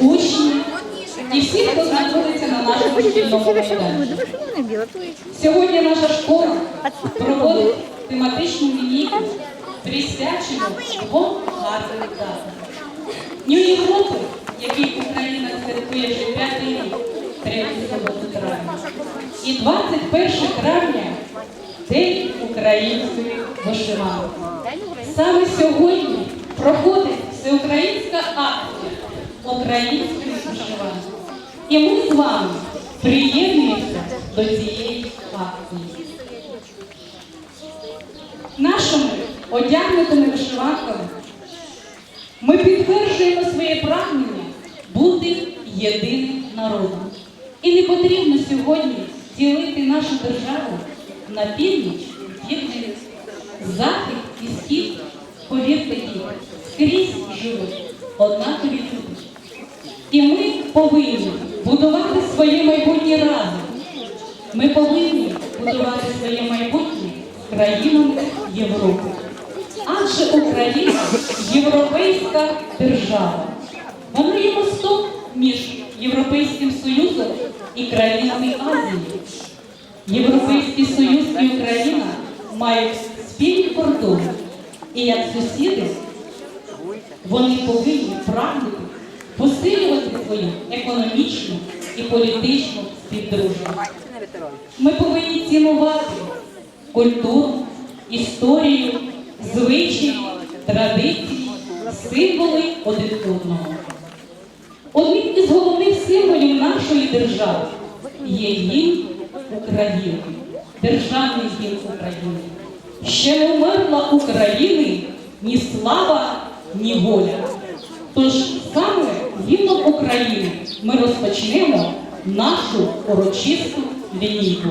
учні і всі, хто знаходиться на нашому шкільному майданчику. Сьогодні наша школа проводить тематичну лінійку, присвячену двом гарним датам. Дню Європи, який Україна святкує вже п'ятий рік, третю суботу травня. І 21 травня День української вишиванки. Саме сьогодні проходить всеукраїнська акція української вишиванки. І ми з вами приєднуємося до цієї акції. Нашими одягнутими вишиванками ми підтверджуємо своє прагнення бути єдиним народом. І не потрібно сьогодні ділити нашу державу на північ, південь, захід і схід. Повірте, скрізь живуть однакові люди. І ми повинні будувати своє майбутнє разом. Ми повинні будувати своє майбутнє країнами Європи. Адже Україна європейська держава. Вона є мостом між Європейським Союзом і країнами Азії. Європейський Союз і Україна мають спільні кордони. І як сусіди вони повинні прагнути посилювати свою економічну і політичну співдружність. Ми повинні цінувати культуру, історію, звичаї, традиції, символи один одного. Одним із головних символів нашої держави є гімн України, державний гімн України. Ще не вмерла України ні слава, ні воля. Гімном України ми розпочнемо нашу урочисту лінійку.